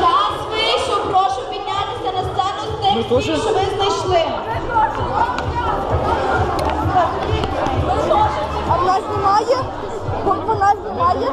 Час вийшов, прошу піднятися на сцену з тим, що ви знайшли. А нас немає. Вон нас немає?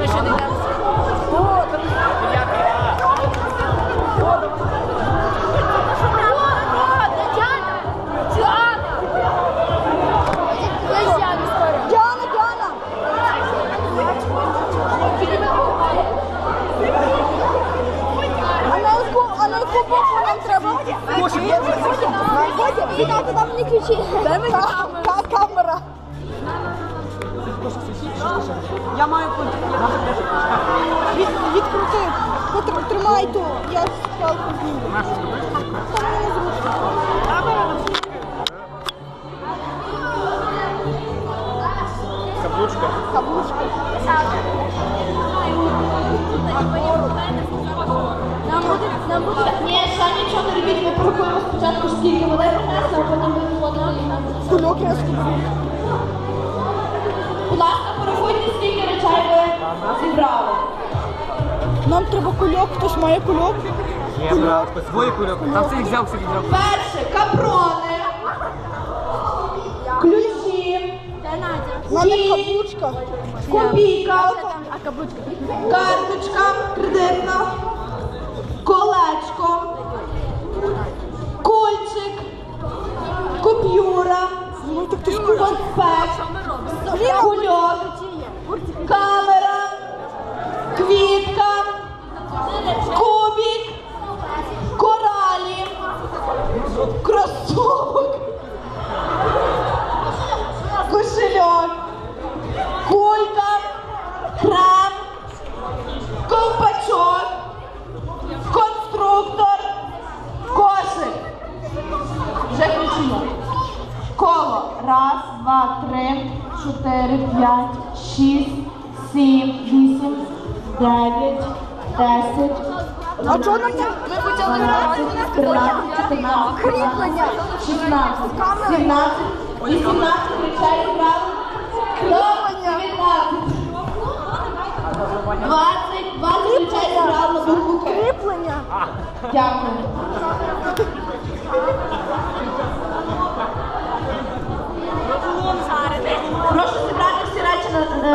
Ми ще не йдемо. Ходя, віддати нам не ключі. Дай мені камера. Я маю. Від, відкрути. Потр- Тримай ту. Я спалку зніму. Та мені незручно. Каблучка. Каблучка. Нам буде, нам буде. Ні, ще нічого не робіть, ми порахуємо спочатку, скільки вони принесли, а потім ви виходите і нам. Кульок резко. Будь ласка, порахуйте, скільки речей ви зібрали. Нам треба кульок, хтось має кульок. Двоє кульок. Там це їх взяв, всіх взяв. Перше капрони, ключі, У мене Ні. каблучка. копійка, А каблучка. карточка кредитна, колечко, кольчик, купюра, конспект, кульок, камера, квітка, кубик, коралі, кросовок, 4, 5, 6, 7, 8, 9, 10. А чого нам Ми почали грати, вони сказали, 14, 16, 17, 18, включай правил. Кріплення. 20, 20, включай правил. Дякую.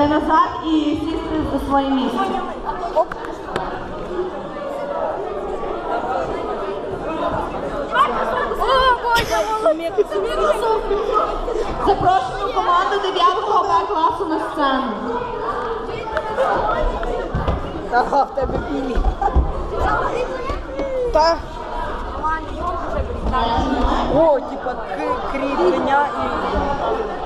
Назад і сісти за своє місце. Запрошуємо команду 9 Б класу на сцену. Ага, в тебе білі. Та О, типа кріплення і...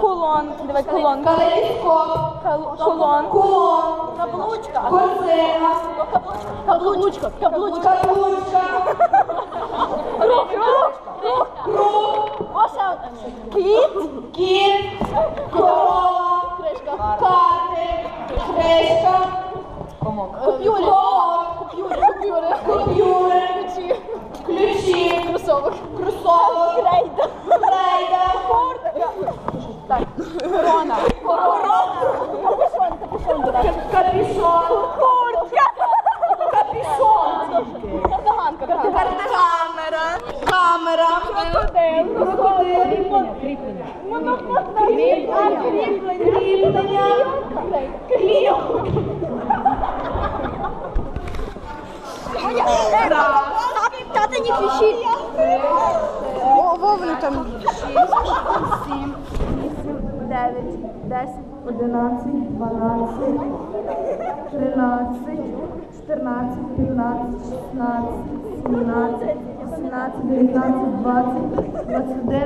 Кулон. Давай кулон. калейдоскоп, Кулон. кулон, Каблучка. корзина, Каблучка. Каблучка. каблучка, Круг. Круг. Круг. круг, Ося. Кіт. кіт, кріплення, клійок. Тата не кричи. О, Вовни там. 7, 8, 9, 10, 11, 12, 13, 14, 15, 16, 17, 18, 19, 20, 21,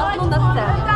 回すのだって